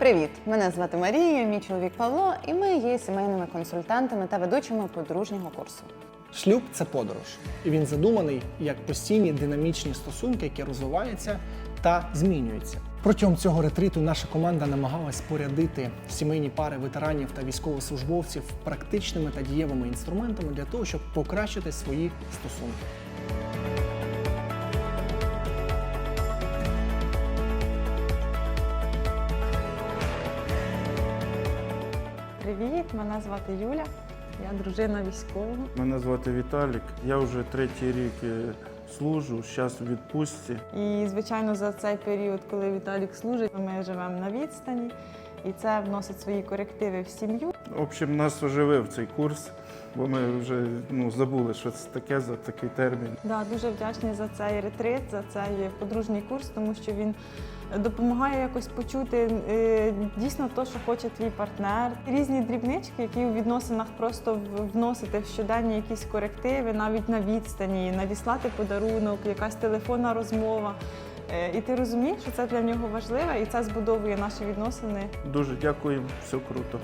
Привіт! Мене звати Марія, мій чоловік Павло, і ми є сімейними консультантами та ведучими подружнього курсу. Шлюб це подорож, і він задуманий як постійні динамічні стосунки, які розвиваються та змінюються. Протягом цього ретриту наша команда намагалась спорядити сімейні пари ветеранів та військовослужбовців практичними та дієвими інструментами для того, щоб покращити свої стосунки. Привіт, мене звати Юля. Я дружина військового. Мене звати Віталік. Я вже третій рік е, служу, зараз у відпустці. І, звичайно, за цей період, коли Віталік служить, ми живемо на відстані, і це вносить свої корективи в сім'ю. В общем, нас оживив цей курс, бо ми вже ну, забули, що це таке за такий термін. Да, дуже вдячні за цей ретрит, за цей подружній курс, тому що він допомагає якось почути е, дійсно те, що хоче твій партнер. Різні дрібнички, які у відносинах просто вносити в щоденні якісь корективи, навіть на відстані, надіслати подарунок, якась телефонна розмова. Е, І ти розумієш, що це для нього важливо, і це збудовує наші відносини Дуже дякую, все круто.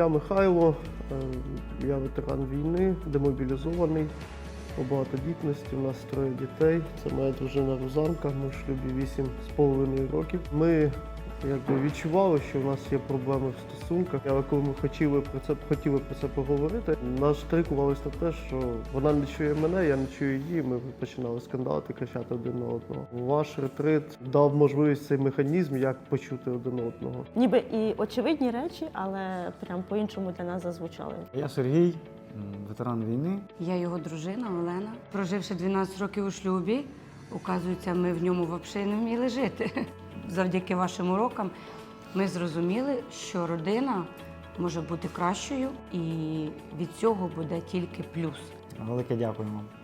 Я Михайло, е, я ветеран війни, демобілізований по багатодітності. У нас троє дітей. Це моя дружина Рузанка. Ми в шлюбі 8,5 років. Ми якби відчували, що у нас є проблеми в стосунках. Але коли ми хотіли про це хотіли про це поговорити, нас трикувалося на те, що вона не чує мене, я не чую її. Ми починали скандалити, кричати один на одного. Ваш ретрит дав можливість цей механізм, як почути один одного. Ніби і очевидні речі, але прям по-іншому для нас зазвучали. Я Сергій, ветеран війни. Я його дружина Олена. Проживши 12 років у шлюбі, оказується, ми в ньому взагалі не вміли жити. Завдяки вашим урокам ми зрозуміли, що родина може бути кращою, і від цього буде тільки плюс. Велике дякую вам.